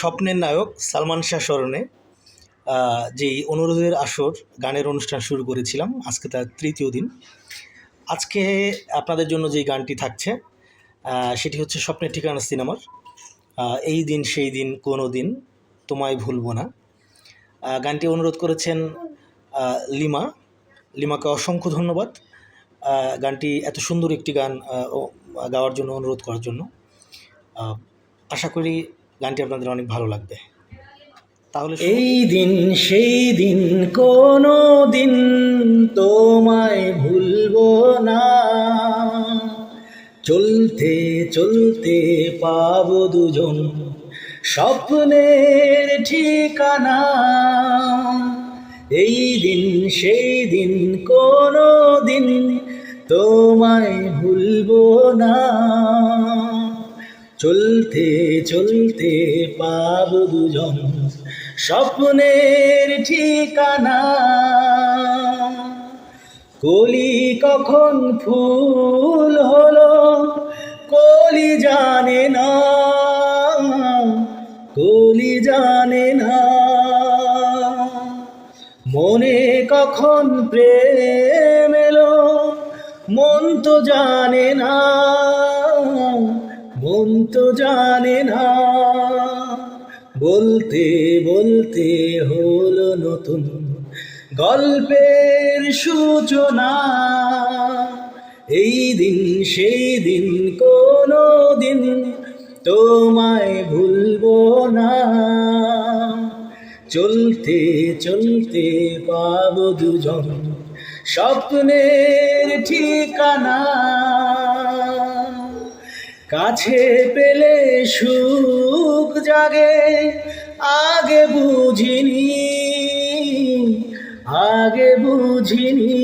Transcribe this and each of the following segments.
স্বপ্নের নায়ক সালমান শাহ স্মরণে যেই অনুরোধের আসর গানের অনুষ্ঠান শুরু করেছিলাম, আজকে তার তৃতীয় দিন। আজকে আপনাদের জন্য যেই গানটি থাকছে সেটি হচ্ছে স্বপ্নের ঠিকানা সিনেমার। এই দিন সেই দিন কোনো দিন তোমায় ভুলবো না। গানটি অনুরোধ করেছেন লিমা। লিমাকে অসংখ্য ধন্যবাদ গানটি এত সুন্দর একটি গান গাওয়ার জন্য, অনুরোধ করার জন্য। আশা করি গানটি আপনাদের অনেক ভালো লাগবে। তাহলে এই দিন, সেই দিন, কোনো দিন তোমায় ভুলবো না। চলতে চলতে পাবো দুজন স্বপ্নের ঠিকানা। এই দিন, সেই দিন, কোনো দিন তোমায় ভুলবো না। চলতে চলতে পাব দুজন। স্বপ্নের ঠিকানা। কলি কখন ফুল হলো, কলি জানে না। কলি জানে না। মনে কখন প্রেম এলো, মন তো জানে না। তো জানে না। বলতে বলতে হলো নতুন গল্পের সূচনা। এই দিন, সেই দিন, কোনো দিন তোমায় ভুলবো না। চলতে চলতে পাবো দুজন স্বপ্নের ঠিকানা। কাছে পেলে সুখ জাগে, আগে বুঝিনি আগে বুঝিনি।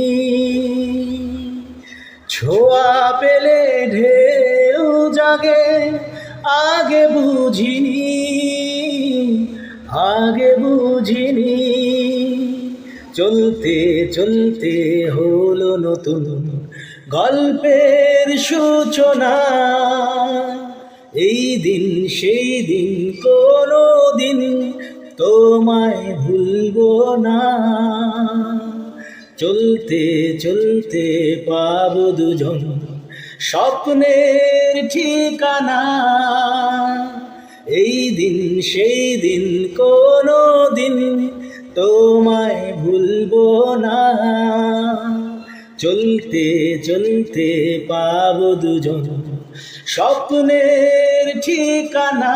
ছোঁয়া পেলে ঢেউ জাগে, আগে বুঝিনি আগে বুঝিনি। চলতে চলতে হলো নতুন গল্পের সূচনা। এই দিন, সেই দিন কোনো দিন তোমায় ভুলবো না। চলতে চলতে পাব দুজন স্বপ্নের ঠিকানা। এই দিন, সেই দিন কোনো দিন তোমায় ভুলবো না। চলতে চলতে পাব দুজন। স্বপ্নের ঠিকানা।